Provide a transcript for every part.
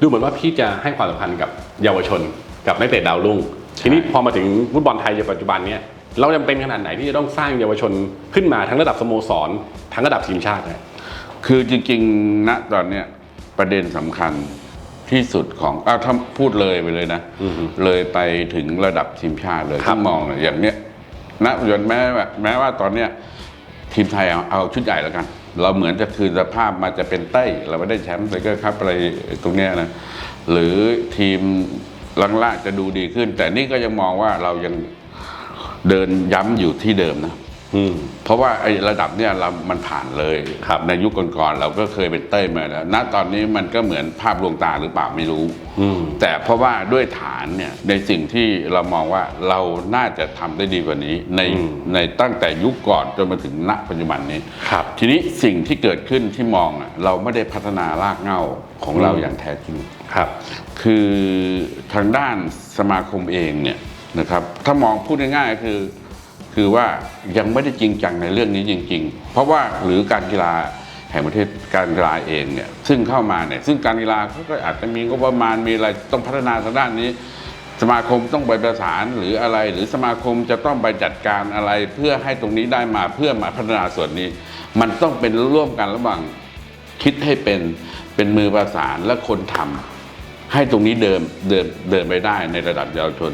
ดูเหมือนว่าพี่จะให้ความสำคัญกับเยาวชน กับนักเตะดาวรุ่ง ทีนี้พอมาถึงฟุตบอลไทยในปัจจุบันเนี้ยเราจำเป็นขนาดไหนที่จะต้องสร้างเยาวชนขึ้นมาทั้งระดับสโมสร ทั้งระดับทีมชาตินะคือจริงๆณตอนเนี้ยประเด็นสำคัญที่สุดของอ้าวถ้าพูดเลยไปเลยนะอือฮึเลยไปถึงระดับทีมชาติเลยครับถ้ามองเนี่ยอย่างเนี้ยณปัจจุบันแม้ว่าแม้ว่าตอนเนี้ยทีมไทยเอาเอาชุดใหญ่แล้วกัน เราเหมือนจะคืนสภาพมาจะเป็นเต้ยเราไม่ได้แชมป์ไซเกอร์ครับอะไรตรงเนี้ยนะหรือทีมล่างๆจะดูดีขึ้น แต่นี่ก็ยังมองว่าเรายังเดินย้ำอยู่ที่เดิมนะ เพราะว่าไอ้ระดับเนี่ยเรามันผ่านเลยครับในยุคก่อนๆเราก็เคยเป็นเต้ยมาแล้ว ณ ตอนนี้มันก็เหมือนภาพลวงตาหรือเปล่าไม่รู้อืมแต่เพราะว่าด้วยฐานเนี่ยในสิ่งที่เรามองว่าเราน่าจะทำได้ดีกว่านี้ ในอืมในตั้งแต่ยุคก่อนจนมาถึงณปัจจุบันนี้ครับ ทีนี้สิ่งที่เกิดขึ้นที่มองอะเราไม่ได้พัฒนารากเหง้าของเราอืมอย่างแท้จริงครับ คือทางด้านสมาคมเองเนี่ยนะครับถ้ามองพูดง่ายๆคือ คือว่ายังไม่ได้จริงจังในเรื่องนี้จริง ๆ เพราะว่าหรือการกีฬาแห่งประเทศการกีฬาเองเนี่ยซึ่งเข้ามาเนี่ยซึ่งการกีฬาเขาก็อาจจะมีงบประมาณมีอะไรต้องพัฒนาทางด้านนี้สมาคมต้องไปประสานหรืออะไร หรือสมาคมจะต้องไปจัดการอะไรเพื่อให้ตรงนี้ได้มาเพื่อมาพัฒนาส่วนนี้ มันต้องเป็นร่วมกันระหว่างคิดให้เป็นเป็นมือประสานและคนทำ ให้ตรงนี้เดินเดินเดินไปได้ในระดับเยาวชน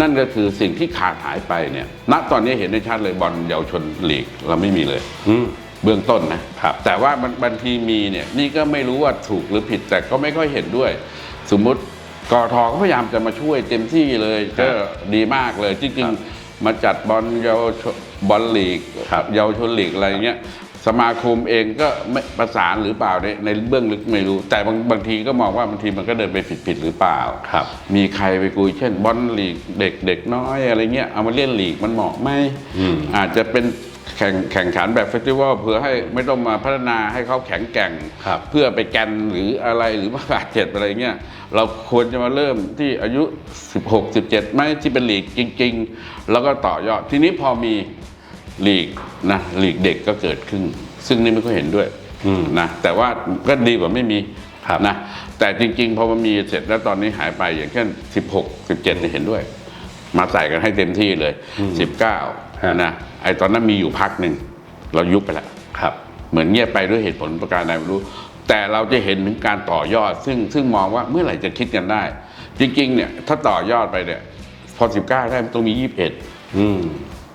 นั่นก็คือสิ่งที่ขาดหายไปเนี่ยณตอนนี้เห็นได้ชัดเลยบอลเยาวชนลีกเราไม่มีเลยอืมเบื้องต้นนะครับ แต่ว่ามันบางทีมีเนี่ยนี่ก็ไม่รู้ว่าถูกหรือผิดแต่ก็ไม่ค่อยเห็นด้วย สมมุติกทก็พยายามจะมาช่วยเต็มที่เลยก็ดีมากเลยจริงๆมาจัดบอลเยาวชนบอลลีกครับเยาวชนลีกอะไรเงี้ย สมาคมเองก็ไม่ประสานหรือเปล่าในในเบื้องลึกไม่รู้ แต่บางบางทีก็มองว่าบางทีมันก็เดินไปผิดผิดหรือเปล่าครับ มีใครไปคุยเช่นบอลลีกเด็กเด็กน้อยอะไรเงี้ยเอามาเล่นลีกมันเหมาะไหมอืมอาจจะเป็นแข่งแข่งขันแบบเฟสติวัลเพื่อให้ไม่ต้องมาพัฒนาให้เขาแข็งแกร่งครับเพื่อไปแกนหรืออะไรหรือว่าบาดเจ็บอะไรเงี้ยเราควรจะมาเริ่มที่อายุ 16 17ไหมที่เป็นลีกจริง ๆ แล้วก็ต่อยอดทีนี้พอมี ลีกนะลีกเด็กก็เกิดขึ้น ซึ่งนี่ไม่ค่อยเห็นด้วยอืมนะแต่ว่าก็ดีกว่าไม่มีครับนะแต่จริงๆพอมันมีเสร็จแล้วตอนนี้หายไปอย่างเช่น 16 17เนี่ยเห็นด้วย มาใส่กันให้เต็มที่เลย 19ฮะนะไอตอนนั้นมีอยู่พักหนึ่งเรายุบไปแล้วครับ เหมือนเงียบไปด้วยเหตุผลประการใดไม่รู้ แต่เราจะเห็นถึงการต่อยอด ซึ่งซึ่งมองว่าเมื่อไหร่จะคิดกันได้ จริงๆเนี่ยถ้าต่อยอดไปเนี่ยพอ 19 ได้มันต้องมี 21อืม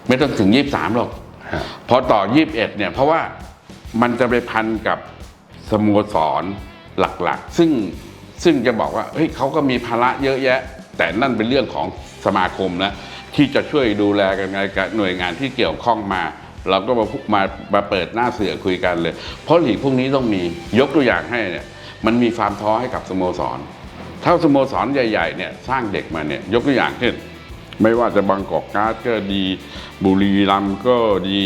ไม่ต้องถึง23หรอกฮะพอต่อ21เนี่ย เพราะว่ามันจะไปพันกับสโมสรหลักๆ ซึ่งซึ่งจะบอกว่าเฮ้ยเขาก็มีภาระเยอะแยะ แต่นั่นเป็นเรื่องของสมาคมนะที่จะช่วยดูแลกันไงกับหน่วยงานที่เกี่ยวข้องมา เราก็มาพูมามาเปิดหน้าเสือคุยกันเลย เพราะหลีกพวกนี้ต้องมียกตัวอย่างให้เนี่ยมันมีความท้อให้กับสโมสร ถ้าสโมสรใหญ่ๆเนี่ยสร้างเด็กมาเนี่ยยกตัวอย่างเช่น ไม่ว่าจะบางกอกการ์ดก็ดีบุรีรัมย์ก็ดี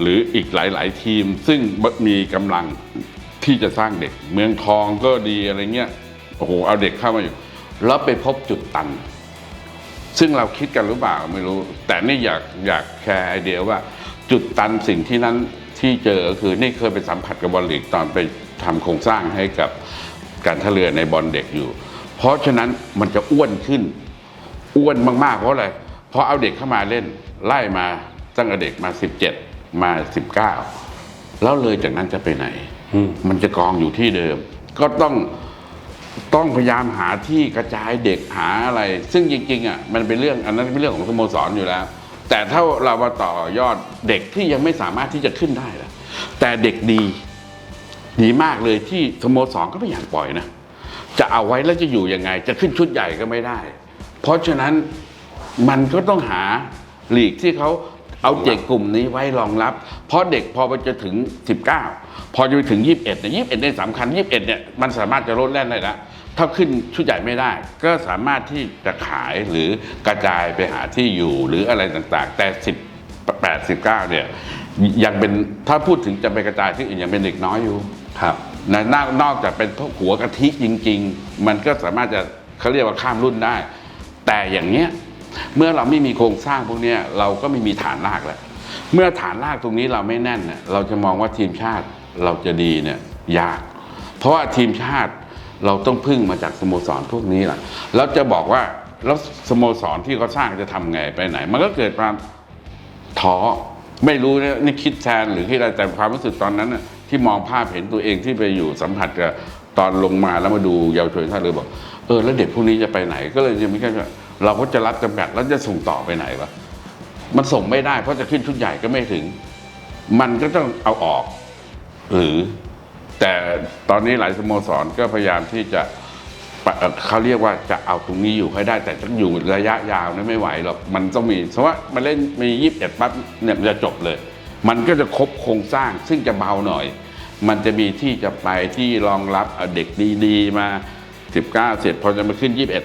หรืออีกหลาย ๆ ทีม ซึ่งมีกำลังที่จะสร้างเด็ก เมืองทองก็ดีอะไรเงี้ยโอ้โหเอาเด็กเข้ามาอยู่ แล้วไปพบจุดตัน ซึ่งเราคิดกันหรือเปล่าไม่รู้ แต่นี่อยากอยากแชร์ไอเดียว่า จุดตันสิ่งที่นั้นที่เจอก็คือนี่เคยไปสัมผัสกับบอลลีกตอนไปทำโครงสร้างให้กับการท่าเรือในบอลเด็กอยู่ เพราะฉะนั้นมันจะอ้วนขึ้น อ้วนมากๆ เพราะอะไร เพราะเอาเด็กเข้ามาเล่น ไล่มาตั้งแต่เด็กมา 17 มา 19 แล้วเลยจากนั้นจะไปไหนอืมมันจะกองอยู่ที่เดิม ก็ต้องต้องพยายามหาที่กระจายเด็กหาอะไร ซึ่งจริงๆอะมันเป็นเรื่องอันนั้นเป็นเรื่องของสโมสรอยู่แล้ว แต่ถ้าเรามาต่อยอดเด็กที่ยังไม่สามารถที่จะขึ้นได้ล่ะแต่เด็กดีดีมากเลยที่สโมสรก็ไม่อยากปล่อยนะ จะเอาไว้แล้วจะอยู่ยังไง จะขึ้นชุดใหญ่ก็ไม่ได้ เพราะฉะนั้นมันก็ต้องหาหลีกที่เขาเอาเด็กกลุ่มนี้ไว้รองรับ เพราะเด็กพอไปจะถึง 19 พอจะไปถึง 21เนี่ย21เนี่ยสำคัญ 21เนี่ยมันสามารถจะลดแล่นได้แล้วถ้าขึ้นชุดใหญ่ไม่ได้ ก็สามารถที่จะขายหรือกระจายไปหาที่อยู่หรืออะไรต่างๆ แต่10 8 19เนี่ยยังเป็นถ้าพูดถึงจะไปกระจายที่อื่นยังเป็นเด็กน้อยอยู่ครับนะนอกนอกจากเป็นพวกหัวกะทิจริง ๆ มันก็สามารถจะเขาเรียกว่าข้ามรุ่นได้ แต่อย่างเนี้ยเมื่อเราไม่มีโครงสร้างพวกเนี้ยเราก็ไม่มีฐานรากแล้วเมื่อฐานรากตรงนี้เราไม่แน่นเนี่ยเราจะมองว่าทีมชาติเราจะดีเนี่ยยาก เพราะว่าทีมชาติเราต้องพึ่งมาจากสโมสรพวกนี้แหละแล้วจะบอกว่าแล้วสโมสรที่เขาสร้างจะทำไงไปไหน มันก็เกิดความท้อไม่รู้นะนี่คิดแทนหรือคิดอะไรแต่ความรู้สึกตอนนั้นที่มองภาพเห็นตัวเองที่ไปอยู่สัมผัสกับตอนลงมาแล้วมาดูเยาวชนท่าเรือบอก เออแล้วเด็กพวกนี้จะไปไหน ก็เลยยังไม่ใช่เราก็จะรับจำกัดแล้วจะส่งต่อไปไหนวะมันส่งไม่ได้เพราะจะขึ้นชุดใหญ่ก็ไม่ถึง มันก็ต้องเอาออก หรือ แต่ตอนนี้หลายสโมสรก็พยายามที่จะเขาเรียกว่าจะเอาตรงนี้อยู่ให้ได้ แต่ต้องอยู่ระยะยาวนะไม่ไหวหรอกมันต้องมีเพราะว่ามันเล่นมียี่สิบเอ็ดปั๊บเนี่ยมันจะจบเลย มันก็จะครบโครงสร้างซึ่งจะเบาหน่อย มันจะมีที่จะไปที่รองรับเด็กดีๆมา สิบเก้าเสร็จพอจะมาขึ้นยี่สิบเอ็ด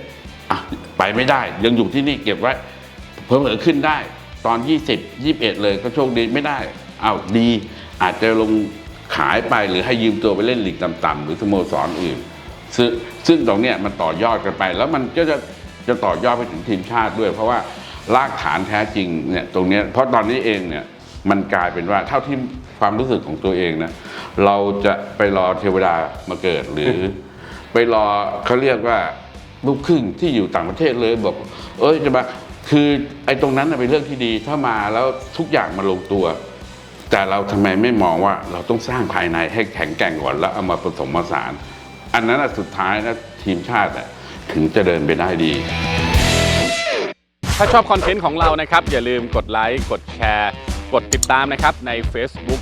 อะไปไม่ได้ ยังอยู่ที่นี่เก็บไว้ เพิ่มเออขึ้นได้ ตอน 20 21 เลยก็โชคดีไม่ได้เอาวดี อาจจะลงขายไปหรือให้ยืมตัวไปเล่นลีกต่ำๆหรือสโมสรอื่น ซึ่งซึ่งตรงเนี้ยมันต่อยอดกันไป แล้วมันก็จะจะต่อยอดไปถึงทีมชาติด้วย เพราะว่ารากฐานแท้จริงเนี่ยตรงเนี้ยเพราะตอนนี้เองเนี่ยมันกลายเป็นว่าเท่าที่ความรู้สึกของตัวเองนะเราจะไปรอเทวดามาเกิดหรือ ไปรอเขาเรียกว่าลูกครึ่งที่อยู่ต่างประเทศเลยบอก เอ้ยจะมาคือไอ้ตรงนั้นนะเป็นเรื่องที่ดีถ้ามาแล้วทุกอย่างมาลงตัว แต่เราทำไมไม่มองว่าเราต้องสร้างภายในให้แข็งแกร่งก่อนแล้วเอามาผสมผสาน อันนั้นสุดท้ายนะทีมชาติถึงจะเดินไปได้ดีถ้าชอบคอนเทนต์ของเรานะครับ อย่าลืมกดไลค์ กดแชร์ กดติดตามนะครับใน Facebook